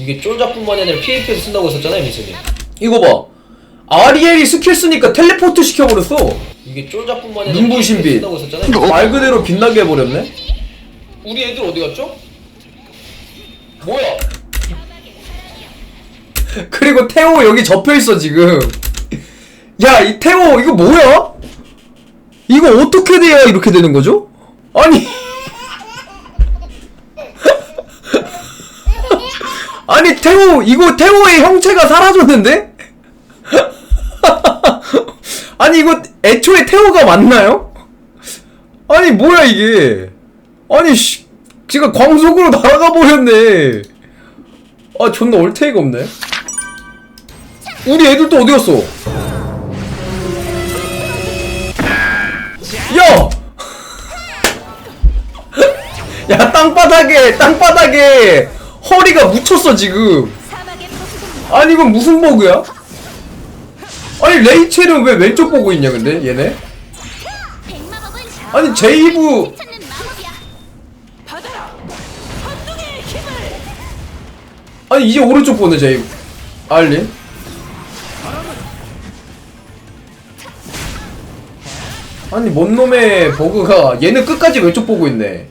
이게 쫄작뿐만이 아니라 PVP에서 쓴다고 했었잖아요 민수님 이거 봐. 아리엘이 스킬 쓰니까 텔레포트 시켜버렸어. 이게 쫄작뿐만이 아니라 눈부신 빛. 쓴다고 했었잖아요 말 그대로 빛나게 해버렸네. 우리 애들 어디 갔죠? 뭐야 그리고 태호 여기 접혀있어 지금. 야 이 태호 이거 뭐야? 이거 어떻게 돼야 이렇게 되는 거죠? 아니. 아니 태호 이거 태호의 형체가 사라졌는데? 아니 이거 애초에 태호가 맞나요? 아니 뭐야 이게? 아니 씨, 지가 광속으로 날아가 버렸네. 아 존나 얼테이가 없네. 우리 애들 또 어디 갔어? 야! 야 땅바닥에 땅바닥에 허리가 묻혔어 지금. 아니 이건 무슨 버그야? 아니 레이첼은 왜 왼쪽 보고 있냐 근데 얘네? 아니 제이브 아니 이제 오른쪽 보네 제이브 알리 아니 뭔 놈의 버그가 얘는 끝까지 왼쪽 보고 있네